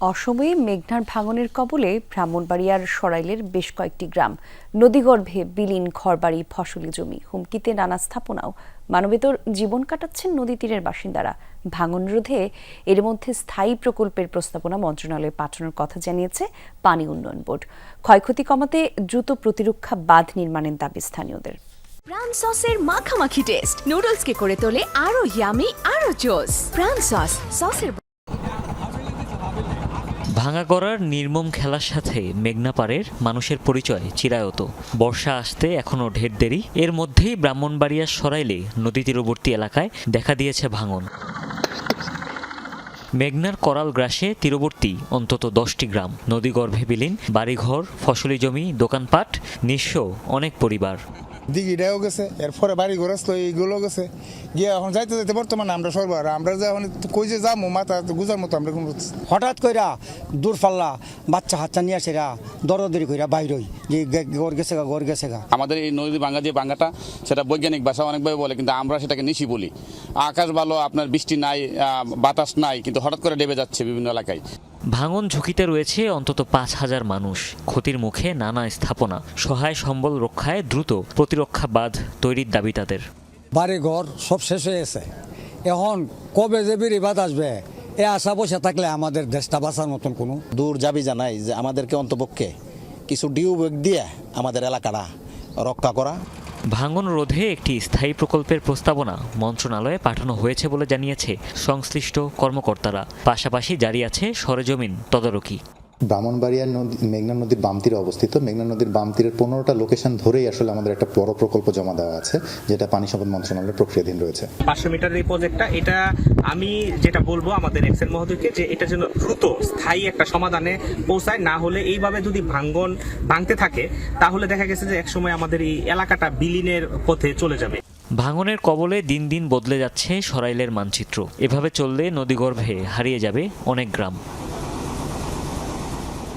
অসময়ে মেঘনার ভাঙনের কবলে ব্রাহ্মণবাড়িয়ার সরাইলের বেশ কয়েকটি গ্রাম। নদীগর্ভে বিলীন ঘরবাড়ি, ফসলি জমি, হুমকিতে নানা স্থাপনাও। মানবেতর জীবন কাটাচ্ছেন নদী তীরের বাসিন্দারা। ভাঙন রোধে এর মধ্যে স্থায়ী প্রকল্পের প্রস্তাবনা মন্ত্রণালয়ে পাঠানোর কথা জানিয়েছে পানি উন্নয়ন বোর্ড। ক্ষয়ক্ষতি কমাতে দ্রুত প্রতিরক্ষা বাঁধ নির্মাণের দাবি স্থানীয়দের। প্রাণ সসের মাখামাখি টেস্ট নুডলসকে করে তোলে আরও ইয়ামি আরও জোস প্রাণ সস সসের ভাঙাগড়ার নির্মম খেলার সাথে মেঘনাপাড়ের মানুষের পরিচয় চিরায়ত। বর্ষা আসতে এখনও ঢের দেরি। এর মধ্যেই ব্রাহ্মণবাড়িয়ার সরাইলে নদী তীরবর্তী এলাকায় দেখা দিয়েছে ভাঙন। মেঘনার করাল গ্রাসে তীরবর্তী অন্তত দশটি গ্রাম। নদীগর্ভে বিলীন, বাড়িঘর, ফসলি জমি, দোকানপাট, নিঃস্ব অনেক পরিবার। দিঘিটাও গেছে এরপরে বাড়ি ঘর আসলো এইগুলো গেছে। গিয়ে এখন যাইতে যাইতে বর্তমানে আমরা সরবার আমরা যে এখন কই যে যাব মাথা গুজার মতো আমরা কোনো হঠাৎ কইরা দূর পাল্লা বাচ্চা হাচ্চা নিয়ে আসেরা দরদরি কইরা বাইরই যে গে- গর গেছে গা গর গেছে গা। আমাদের এই নদী ভাঙ্গা যে ভাঙ্গাটা সেটা বৈজ্ঞানিক ভাষা অনেকভাবে বলে কিন্তু আমরা সেটাকে নিশি বলি। আকাশ ভালো আপনার বৃষ্টি নাই বাতাস নাই কিন্তু হঠাৎ করে ডেবে যাচ্ছে বিভিন্ন এলাকায়। ভাঙন ঝুঁকিতে রয়েছে অন্তত পাঁচ হাজার মানুষ। ক্ষতির মুখে নানা স্থাপনা সহায় সম্বল রক্ষায় দ্রুত প্রতিরক্ষা বাঁধ তৈরির দাবি তাদের। বাড়ি ঘর সব শেষ হয়ে গেছে। এখন কবে যে বিরিবাদ আসবে এ আশা বসে থাকলে আমাদের দেশটা বাঁচার মতন কোনো। দূর যাবি জানাই যে আমাদেরকে অন্তপক্ষে কিছু ডিউ বেগ দিয়ে আমাদের এলাকাটা রক্ষা করা। ভাঙন রোধে একটি স্থায়ী প্রকল্পের প্রস্তাবনা মন্ত্রণালয়ে পাঠানো হয়েছে বলে জানিয়েছে সংশ্লিষ্ট কর্মকর্তারা। পাশাপাশি জারি আছে সরেজমিন তদারকি। ব্রাহ্মণবাড়িয়া নদী মেঘনা নদীর বাম তীরে অবস্থিত। মেঘনা নদীর বাম তীরের পনেরোটা লোকেশন ধরেই আসলে আমাদের একটা বড় প্রকল্প জমা দেওয়া আছে যেটা পানি সম্পদ মন্ত্রণালয়ের প্রক্রিয়াধীন রয়েছে। পাঁচশো মিটারের এই প্রজেক্টটা এটা আমি যেটা বলব আমাদের এক্সেল মহোদয়কে যে এটা যেন দ্রুত স্থায়ী একটা সমাধানে পৌঁছায় না হলে এইভাবে যদি ভাঙ্গন ভাঙতে থাকে তাহলে দেখা গেছে যে একসময় আমাদের এই এলাকাটা বিলীনের পথে চলে যাবে। ভাঙনের কবলে দিন দিন বদলে যাচ্ছে সরাইলের মানচিত্র। এভাবে চললে নদীগর্ভে হারিয়ে যাবে অনেক গ্রাম।